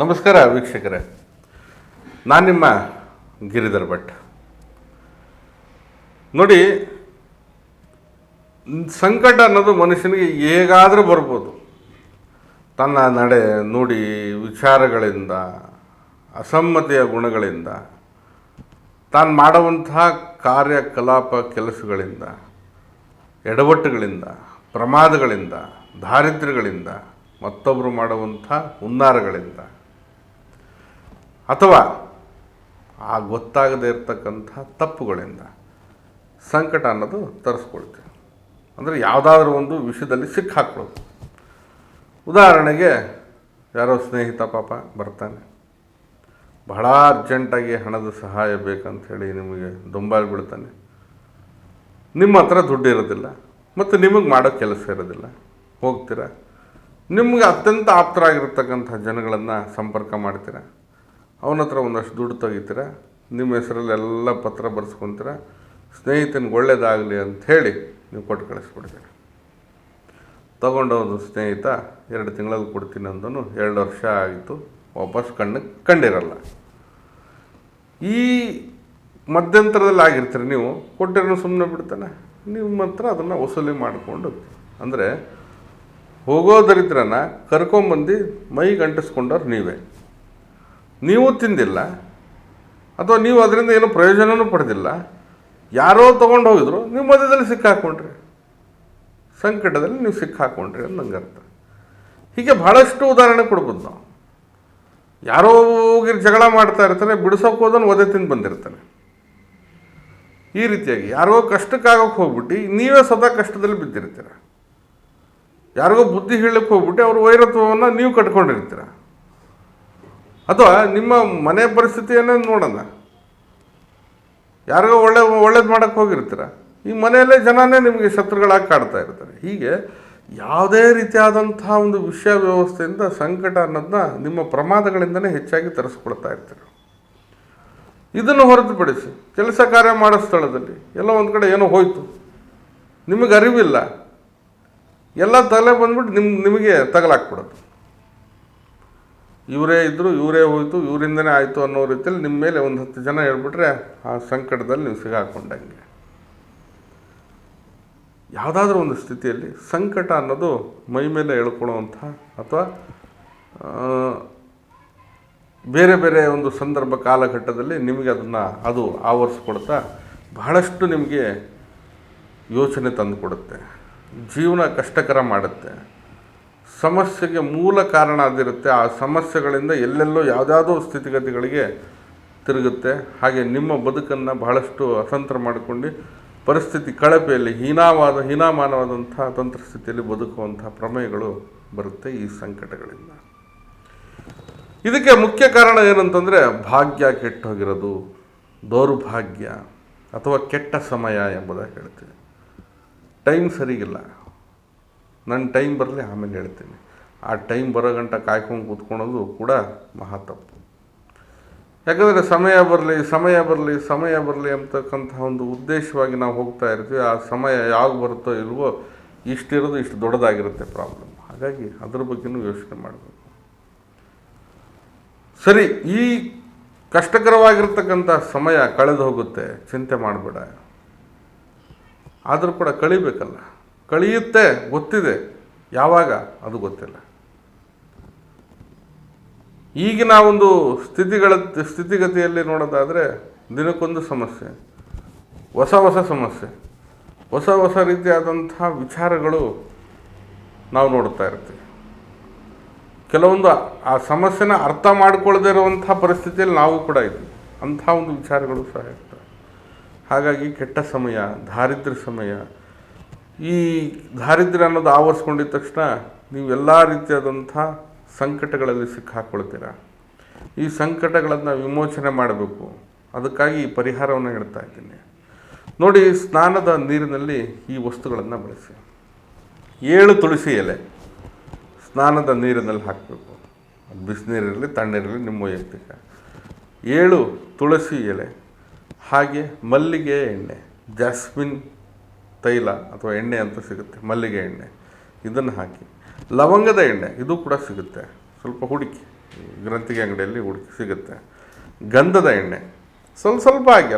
ನಮಸ್ಕಾರ ವೀಕ್ಷಕರೇ. ನಾನು ನಿಮ್ಮ ಗಿರಿಧರ್ ಭಟ್. ನೋಡಿ, ಸಂಕಟ ಅನ್ನೋದು ಮನುಷ್ಯನಿಗೆ ಹೇಗಾದರೂ ಬರ್ಬೋದು. ತನ್ನ ನಡೆ ನುಡಿ ವಿಚಾರಗಳಿಂದ, ಅಸಮ್ಮತಿಯ ಗುಣಗಳಿಂದ, ತಾನು ಮಾಡುವಂತಹ ಕಾರ್ಯಕಲಾಪ ಕೆಲಸಗಳಿಂದ, ಎಡವಟ್ಟುಗಳಿಂದ, ಪ್ರಮಾದಗಳಿಂದ, ದಾರಿದ್ರ್ಯಗಳಿಂದ ಮತ್ತೊಬ್ಬರು ಮಾಡುವಂಥ ಹುನ್ನಾರಗಳಿಂದ ಅಥವಾ ಆ ಗೊತ್ತಾಗದೇ ಇರತಕ್ಕಂಥ ತಪ್ಪುಗಳಿಂದ ಸಂಕಟ ಅನ್ನೋದು ತರಿಸ್ಕೊಳ್ತೀವಿ ಅಂದರೆ ಯಾವುದಾದ್ರೂ ಒಂದು ವಿಷಯದಲ್ಲಿ ಸಿಕ್ಕಾಕೊಳ್ಳೋದು ಉದಾಹರಣೆಗೆ ಯಾರೋ ಸ್ನೇಹಿತ ಪಾಪ ಬರ್ತಾನೆ. ಬಹಳ ಅರ್ಜೆಂಟಾಗಿ ಹಣದ ಸಹಾಯ ಬೇಕಂತ ಹೇಳಿ ನಿಮಗೆ ದುಂಬಾಲ್ ಬಿಡ್ತಾನೆ. ನಿಮ್ಮ ಹತ್ರ ದುಡ್ಡು ಇರೋದಿಲ್ಲ ಮತ್ತು ನಿಮಗೆ ಮಾಡೋ ಕೆಲಸ ಇರೋದಿಲ್ಲ. ಹೋಗ್ತೀರಾ? ನಿಮಗೆ ಅತ್ಯಂತ ಆಪ್ತರಾಗಿರ್ತಕ್ಕಂಥ ಜನಗಳನ್ನು ಸಂಪರ್ಕ ಮಾಡ್ತೀರಾ? ಅವನ ಹತ್ರ ಒಂದಷ್ಟು ದುಡ್ಡು ತೆಗಿತೀರ, ನಿಮ್ಮ ಹೆಸರಲ್ಲಿ ಎಲ್ಲ ಪತ್ರ ಬರ್ಸ್ಕೊತೀರ, ಸ್ನೇಹಿತನಿಗೆ ಒಳ್ಳೇದಾಗಲಿ ಅಂಥೇಳಿ ನೀವು ಕೊಟ್ಟು ಕಳಿಸ್ಬಿಡ್ತೀರ. ತಗೊಂಡವನು ಸ್ನೇಹಿತ, ಎರಡು ತಿಂಗಳಲ್ಲಿ ಕೊಡ್ತೀನಿ ಅಂದನು, ಎರಡು ವರ್ಷ ಆಯಿತು, ವಾಪಸ್ ಕಣ್ಣು ಕಂಡಿರಲ್ಲ. ಈ ಮಧ್ಯಂತರದಲ್ಲಿ ಆಗಿರ್ತೀರಿ ನೀವು ಕೊಟ್ಟಿರೋ ಸುಮ್ಮನೆ ಬಿಡ್ತಾನೆ, ನಿಮ್ಮ ಹತ್ರ ಅದನ್ನು ವಸೂಲಿ ಮಾಡಿಕೊಂಡು ಅಂದರೆ ಹೋಗೋ ದರಿದ್ರನ ಕರ್ಕೊಂಬಂದು ಮೈಗೆ ಅಂಟಿಸ್ಕೊಂಡವ್ರು ನೀವೇ. ನೀವು ತಿಂದಿಲ್ಲ, ಅಥವಾ ನೀವು ಅದರಿಂದ ಏನೂ ಪ್ರಯೋಜನವೂ ಪಡೆದಿಲ್ಲ, ಯಾರೋ ತೊಗೊಂಡು ಹೋಗಿದ್ರು ನೀವು ಮಧ್ಯದಲ್ಲಿ ಸಿಕ್ಕಾಕೊಂಡ್ರಿ. ಸಂಕಟದಲ್ಲಿ ನೀವು ಸಿಕ್ಕಾಕೊಂಡ್ರಿ ಅಂತ ನಂಗೆ ಅರ್ಥ. ಹೀಗೆ ಭಾಳಷ್ಟು ಉದಾಹರಣೆ ಕೊಡ್ಬೋದು ನಾವು. ಯಾರೋ ಹೋಗಿ ಜಗಳ ಮಾಡ್ತಾ ಇರ್ತಾನೆ, ಬಿಡಿಸೋಕೆ ಹೋದನು ಒದೆ ತಿಂದು ಬಂದಿರ್ತಾನೆ. ಈ ರೀತಿಯಾಗಿ ಯಾರೋ ಕಷ್ಟಕ್ಕಾಗೋಕೆ ಹೋಗ್ಬಿಟ್ಟು, ನೀವೇ ಸದಾ ಕಷ್ಟದಲ್ಲಿ ಬಿದ್ದಿರ್ತೀರ. ಯಾರಿಗೋ ಬುದ್ಧಿ ಹೇಳಕ್ಕೆ ಹೋಗ್ಬಿಟ್ಟು, ಅವ್ರ ವೈರತ್ವವನ್ನು ನೀವು ಕಟ್ಕೊಂಡಿರ್ತೀರ. ಅಥವಾ ನಿಮ್ಮ ಮನೆ ಪರಿಸ್ಥಿತಿಯನ್ನೇ ನೋಡೋಣ. ಯಾರಿಗೋ ಒಳ್ಳೆ, ಒಳ್ಳೇದು ಮಾಡೋಕ್ಕೆ ಹೋಗಿರ್ತೀರ. ಈ ಮನೆಯಲ್ಲೇ ಜನನೇ ನಿಮಗೆ ಶತ್ರುಗಳಾಗಿ ಕಾಡ್ತಾ ಇರ್ತಾರೆ. ಹೀಗೆ ಯಾವುದೇ ರೀತಿಯಾದಂಥ ಒಂದು ವಿಷಯ ವ್ಯವಸ್ಥೆಯಿಂದ ಸಂಕಟ ಅನ್ನೋದನ್ನ ನಿಮ್ಮ ಪ್ರಮಾದಗಳಿಂದನೇ ಹೆಚ್ಚಾಗಿ ತರಿಸ್ಕೊಳ್ತಾ ಇರ್ತೀರ. ಇದನ್ನು ಹೊರತುಪಡಿಸಿ ಕೆಲಸ ಕಾರ್ಯ ಮಾಡೋ ಸ್ಥಳದಲ್ಲಿ ಎಲ್ಲ ಒಂದು ಕಡೆ ಏನೋ ಹೋಯಿತು. ನಿಮಗೆ ಅರಿವಿಲ್ಲ. ಎಲ್ಲ ತಲೆ ಬಂದ್ಬಿಟ್ಟು ನಿಮ್ಮ ನಿಮಗೆ ತಗಲಾಕ್ಬಿಡೋದು ಇವರೇ ಇದ್ದರು ಇವರೇ ಹೋಯಿತು, ಇವರಿಂದನೇ ಆಯಿತು ಅನ್ನೋ ರೀತಿಯಲ್ಲಿ ನಿಮ್ಮ ಮೇಲೆ ಒಂದು ಹತ್ತು ಜನ ಹೇಳ್ಬಿಟ್ರೆ ಆ ಸಂಕಟದಲ್ಲಿ ನೀವು ಸಿಗಾಕೊಂಡಂಗೆ. ಯಾವುದಾದ್ರೂ ಒಂದು ಸ್ಥಿತಿಯಲ್ಲಿ ಸಂಕಟ ಅನ್ನೋದು ಮೈ ಮೇಲೆ ಹೇಳ್ಕೊಳ್ಳುವಂಥ ಅಥವಾ ಬೇರೆ ಬೇರೆ ಒಂದು ಸಂದರ್ಭ ಕಾಲಘಟ್ಟದಲ್ಲಿ ನಿಮಗೆ ಅದನ್ನು ಅದು ಆವರಿಸ್ಕೊಡ್ತಾ ಬಹಳಷ್ಟು ನಿಮಗೆ ಯೋಚನೆ ತಂದುಕೊಡುತ್ತೆ. ಜೀವನ ಕಷ್ಟಕರ ಮಾಡುತ್ತೆ. ಸಮಸ್ಯೆಗೆ ಮೂಲ ಕಾರಣ ಅದಿರುತ್ತೆ. ಆ ಸಮಸ್ಯೆಗಳಿಂದ ಎಲ್ಲೆಲ್ಲೋ ಯಾವುದಾದ್ರೂ ಸ್ಥಿತಿಗತಿಗಳಿಗೆ ತಿರುಗುತ್ತೆ. ಹಾಗೆ ನಿಮ್ಮ ಬದುಕನ್ನು ಬಹಳಷ್ಟು ಅತಂತ್ರ ಮಾಡಿಕೊಂಡು ಪರಿಸ್ಥಿತಿ ಕಳಪೆಯಲ್ಲಿ ಹೀನಾವಾದ ಹೀನಾಮಾನವಾದಂಥ ತಂತ್ರ ಸ್ಥಿತಿಯಲ್ಲಿ ಬದುಕುವಂಥ ಪ್ರಮೇಯಗಳು ಬರುತ್ತೆ ಈ ಸಂಕಟಗಳಿಂದ. ಇದಕ್ಕೆ ಮುಖ್ಯ ಕಾರಣ ಏನಂತಂದರೆ ಭಾಗ್ಯ ಕೆಟ್ಟು ಹೋಗಿರೋದು ದೌರ್ಭಾಗ್ಯ ಅಥವಾ ಕೆಟ್ಟ ಸಮಯ ಎಂಬುದಾಗಿ ಹೇಳ್ತೀವಿ. ಟೈಮ್ ಸರಿಗಿಲ್ಲ. ನನ್ನ ಟೈಮ್ ಬರಲಿ ಆಮೇಲೆ ಹೇಳ್ತೀನಿ. ಆ ಟೈಮ್ ಬರೋ ಗಂಟ ಕಾಯ್ಕೊಂಡು ಕೂತ್ಕೊಳೋದು ಕೂಡ ಮಹಾ ತಪ್ಪು. ಯಾಕಂದರೆ ಸಮಯ ಬರಲಿ ಸಮಯ ಬರಲಿ ಸಮಯ ಬರಲಿ ಅಂತಕ್ಕಂಥ ಒಂದು ಉದ್ದೇಶವಾಗಿ ನಾವು ಹೋಗ್ತಾ ಇರ್ತೀವಿ. ಆ ಸಮಯ ಯಾವಾಗ ಬರುತ್ತೋ ಇಲ್ವೋ ಇಷ್ಟಿರೋದು ಇಷ್ಟು ದೊಡ್ಡದಾಗಿರುತ್ತೆ ಪ್ರಾಬ್ಲಮ್ ಹಾಗಾಗಿ ಅದ್ರ ಬಗ್ಗೆನೂ ಯೋಚನೆ ಮಾಡಬೇಕು. ಸರಿ, ಈ ಕಷ್ಟಕರವಾಗಿರ್ತಕ್ಕಂಥ ಸಮಯ ಕಳೆದು ಹೋಗುತ್ತೆ ಚಿಂತೆ ಮಾಡಬೇಡ. ಆದರೂ ಕೂಡ ಕಳಿಬೇಕಲ್ಲ. ಕಳಿಯುತ್ತೆ, ಗೊತ್ತಿದೆ. ಯಾವಾಗ? ಅದು ಗೊತ್ತಿಲ್ಲ. ಈಗಿನ ಒಂದು ಸ್ಥಿತಿಗಳ, ಸ್ಥಿತಿಗತಿಯಲ್ಲಿ ನೋಡೋದಾದರೆ ದಿನಕ್ಕೊಂದು ಸಮಸ್ಯೆ, ಹೊಸ ಹೊಸ ಸಮಸ್ಯೆ. ಹೊಸ ಹೊಸ ರೀತಿಯಾದಂಥ ವಿಚಾರಗಳು ನಾವು ನೋಡ್ತಾ ಇರ್ತೀವಿ. ಕೆಲವೊಂದು ಆ ಸಮಸ್ಯೆನ ಅರ್ಥ ಮಾಡ್ಕೊಳ್ಳದೇ ಇರುವಂಥ ಪರಿಸ್ಥಿತಿಯಲ್ಲಿ ನಾವು ಕೂಡ ಇದ್ವಿ ಅಂಥ ಒಂದು ವಿಚಾರಗಳು ಸಹ ಇರ್ತವೆ. ಹಾಗಾಗಿ ಕೆಟ್ಟ ಸಮಯ, ದಾರಿದ್ರ್ಯ ಸಮಯ ಈ ದಾರಿದ್ರ್ಯ ಅನ್ನೋದು ಆವರಿಸ್ಕೊಂಡಿದ್ದ ತಕ್ಷಣ ನೀವು ಎಲ್ಲ ರೀತಿಯಾದಂಥ ಸಂಕಟಗಳಲ್ಲಿ ಸಿಕ್ಕಾಕ್ಕೊಳ್ತೀರ ಈ ಸಂಕಟಗಳನ್ನು ವಿಮೋಚನೆ ಮಾಡಬೇಕು. ಅದಕ್ಕಾಗಿ ಈ ಪರಿಹಾರವನ್ನು ಹೇಳ್ತಾ ಇದ್ದೀನಿ. ನೋಡಿ, ಸ್ನಾನದ ನೀರಿನಲ್ಲಿ ಈ ವಸ್ತುಗಳನ್ನು ಬಳಸಿ. ಏಳು ತುಳಸಿ ಎಲೆ ಸ್ನಾನದ ನೀರಿನಲ್ಲಿ ಹಾಕಬೇಕು. ಬಿಸಿನೀರಿರಲಿ, ತಣ್ಣೀರಿರಲಿ, ನಿಮ್ಮ ವೈಯಕ್ತಿಕ. ಏಳು ತುಳಸಿ ಎಲೆ, ಹಾಗೆ ಮಲ್ಲಿಗೆ ಎಣ್ಣೆ, ಜಾಸ್ಮಿನ್ ತೈಲ ಅಥವಾ ಎಣ್ಣೆ ಅಂತ ಸಿಗುತ್ತೆ, ಮಲ್ಲಿಗೆ ಎಣ್ಣೆ. ಇದನ್ನು ಹಾಕಿ. ಲವಂಗದ ಎಣ್ಣೆ, ಇದು ಕೂಡ ಸಿಗುತ್ತೆ. ಸ್ವಲ್ಪ ಹುಡುಕಿ ಗ್ರಂಥಿಗೆ ಅಂಗಡಿಯಲ್ಲಿ ಹುಡುಕಿ ಸಿಗುತ್ತೆ. ಗಂಧದ ಎಣ್ಣೆ, ಸ್ವಲ್ಪ ಸ್ವಲ್ಪ ಹಾಕಿ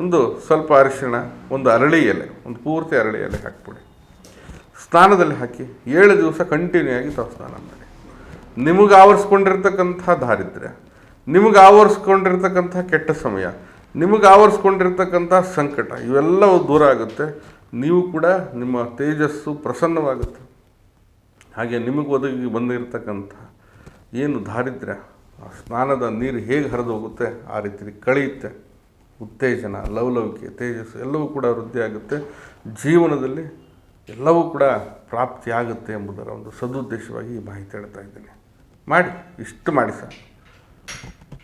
ಒಂದು ಸ್ವಲ್ಪ ಅರಿಶಿಣ, ಒಂದು ಅರಳಿ ಎಲೆ, ಒಂದು ಪೂರ್ತಿ ಅರಳಿ ಎಲೆ ಹಾಕ್ಬಿಡಿ. ಸ್ನಾನದಲ್ಲಿ ಹಾಕಿ ಏಳು ದಿವಸ ಕಂಟಿನ್ಯೂ ಆಗಿ ತಾವು ಸ್ನಾನ ಮಾಡಿ. ನಿಮಗೆ ಆವರಿಸ್ಕೊಂಡಿರ್ತಕ್ಕಂಥ ದಾರಿದ್ರ್ಯ, ನಿಮಗೆ ಆವರಿಸ್ಕೊಂಡಿರ್ತಕ್ಕಂಥ ಕೆಟ್ಟ ಸಮಯ ನಿಮಗೆ ಆವರಿಸ್ಕೊಂಡಿರ್ತಕ್ಕಂಥ ಸಂಕಟ, ಇವೆಲ್ಲವೂ ದೂರ ಆಗುತ್ತೆ. ನೀವು ಕೂಡ ನಿಮ್ಮ ತೇಜಸ್ಸು ಪ್ರಸನ್ನವಾಗುತ್ತೆ. ಹಾಗೆ ನಿಮಗೆ ಒದಗಿ ಬಂದಿರತಕ್ಕಂಥ ಏನು ದಾರಿದ್ರ್ಯ, ಆ ಸ್ನಾನದ ನೀರು ಹೇಗೆ ಹರಿದು ಹೋಗುತ್ತೆ, ಆ ರೀತಿ ಕಳೆಯುತ್ತೆ. ಉತ್ತೇಜನ, ಲವಲವಿಕೆ, ತೇಜಸ್ಸು ಎಲ್ಲವೂ ಕೂಡ ವೃದ್ಧಿ ಆಗುತ್ತೆ. ಜೀವನದಲ್ಲಿ ಎಲ್ಲವೂ ಕೂಡ ಪ್ರಾಪ್ತಿಯಾಗುತ್ತೆ ಎಂಬುದರ ಒಂದು ಸದುದ್ದೇಶವಾಗಿ ಈ ಮಾಹಿತಿ ಹೇಳ್ತಾ ಇದ್ದೀನಿ. ಮಾಡಿ, ಇಷ್ಟು ಮಾಡಿ ಸರ್.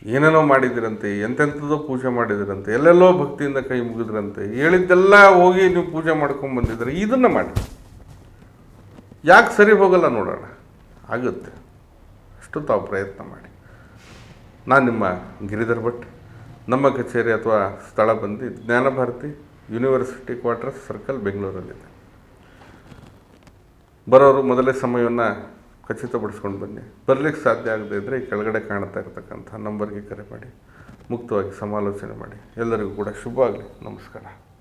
ಏನೇನೋ ಮಾಡಿದಿರಂತೆ, ಎಂತೆಂಥದ್ದೋ ಪೂಜೆ ಮಾಡಿದಿರಂತೆ, ಎಲ್ಲೆಲ್ಲೋ ಭಕ್ತಿಯಿಂದ ಕೈ ಮುಗಿದ್ರಂತೆ, ಹೇಳಿದ್ದೆಲ್ಲ ಹೋಗಿ ನೀವು ಪೂಜೆ ಮಾಡ್ಕೊಂಡು ಬಂದಿದ್ರೆ ಇದನ್ನು ಮಾಡಿ. ಯಾಕೆ ಸರಿ ಹೋಗಲ್ಲ ನೋಡೋಣ. ಆಗುತ್ತೆ. ಅಷ್ಟು ತಾವು ಪ್ರಯತ್ನ ಮಾಡಿ. ನಾನು ನಿಮ್ಮ ಗಿರಿಧರ್ ಭಟ್. ನಮ್ಮ ಕಚೇರಿ ಅಥವಾ ಸ್ಥಳ ಬಂದು ಜ್ಞಾನಭಾರತಿ ಯೂನಿವರ್ಸಿಟಿ ಕ್ವಾರ್ಟರ್ಸ್ ಸರ್ಕಲ್ ಬೆಂಗಳೂರಲ್ಲಿದೆ. ಬರೋರು ಮೊದಲೇ ಸಮಯವನ್ನು ಖಚಿತಪಡಿಸ್ಕೊಂಡು ಬನ್ನಿ. ಬರಲಿಕ್ಕೆ ಸಾಧ್ಯ ಆಗದೇ ಇದ್ದರೆ ಈ ಕೆಳಗಡೆ ಕಾಣ್ತಾ ಇರತಕ್ಕಂಥ ನಂಬರ್ಗೆ ಕರೆ ಮಾಡಿ. ಮುಕ್ತವಾಗಿ ಸಮಾಲೋಚನೆ ಮಾಡಿ. ಎಲ್ಲರಿಗೂ ಕೂಡ ಶುಭ ಆಗಲಿ. ನಮಸ್ಕಾರ.